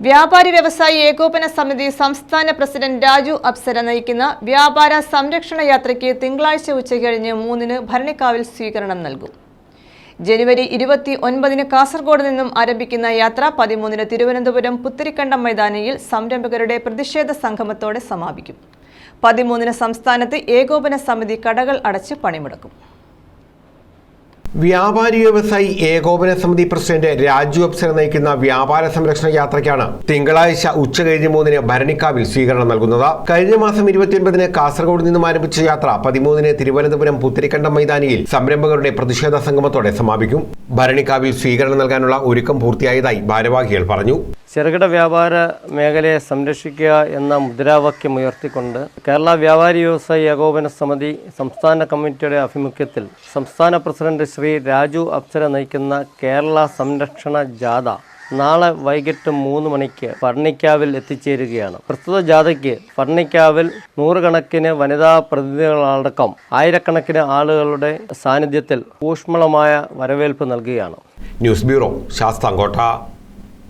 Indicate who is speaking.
Speaker 1: വ്യാപാരി വ്യവസായി ഏകോപന സമിതി സംസ്ഥാന പ്രസിഡന്റ് രാജു അപ്സര നയിക്കുന്ന വ്യാപാര സംരക്ഷണ യാത്രയ്ക്ക് തിങ്കളാഴ്ച ഉച്ചകഴിഞ്ഞ് മൂന്നിന് ഭരണിക്കാവിൽ സ്വീകരണം നൽകും. ജനുവരി ഇരുപത്തി ഒൻപതിന് കാസർഗോഡ് നിന്നും ആരംഭിക്കുന്ന യാത്ര പതിമൂന്നിന് തിരുവനന്തപുരം പുത്തിരിക്കണ്ടം മൈതാനിയിൽ സംരംഭകരുടെ പ്രതിഷേധ സംഗമത്തോടെ സമാപിക്കും. പതിമൂന്നിന് സംസ്ഥാനത്ത് ഏകോപന സമിതി കടകൾ അടച്ച് പണിമുടക്കും.
Speaker 2: വ്യാപാരി വ്യവസായി ഏകോപന സമിതി പ്രസിഡന്റ് രാജു അപ്സര നയിക്കുന്ന വ്യാപാര സംരക്ഷണ യാത്രയ്ക്കാണ് തിങ്കളാഴ്ച ഉച്ചകഴിഞ്ഞ് മൂന്നിന് ഭരണിക്കാവിൽ സ്വീകരണം നൽകുന്നത്. കഴിഞ്ഞ മാസം ഇരുപത്തിയൊൻപതിന് കാസർഗോഡ് നിന്നും ആരംഭിച്ച യാത്ര പതിമൂന്നിന് തിരുവനന്തപുരം പുത്തിരിക്കണ്ടം മൈതാനിയിൽ സംരംഭകരുടെ പ്രതിഷേധ സംഗമത്തോടെ സമാപിക്കും. ഭരണിക്കാവിൽ സ്വീകരണം നൽകാനുള്ള ഒരുക്കം പൂർത്തിയായതായി ഭാരവാഹികൾ പറഞ്ഞു.
Speaker 3: ചെറുകിട വ്യാപാര മേഖലയെ സംരക്ഷിക്കുക എന്ന മുദ്രാവാക്യം ഉയർത്തിക്കൊണ്ട് കേരള വ്യാപാരി വ്യവസായി ഏകോപന സമിതി സംസ്ഥാന കമ്മിറ്റിയുടെ ആഭിമുഖ്യത്തിൽ സംസ്ഥാന പ്രസിഡന്റ് ശ്രീ രാജു അപ്സര നയിക്കുന്ന കേരള സംരക്ഷണ ജാഥ നാളെ വൈകിട്ട് മൂന്ന് മണിക്ക് പർണിക്കാവിൽ എത്തിച്ചേരുകയാണ്. പ്രസ്തുത ജാഥയ്ക്ക് പർണിക്കാവിൽ നൂറുകണക്കിന് വനിതാ പ്രതിനിധികളടക്കം ആയിരക്കണക്കിന് ആളുകളുടെ സാന്നിധ്യത്തിൽ ഊഷ്മളമായ വരവേൽപ്പ് നൽകുകയാണ്.
Speaker 2: News bureau Sasthamkotta.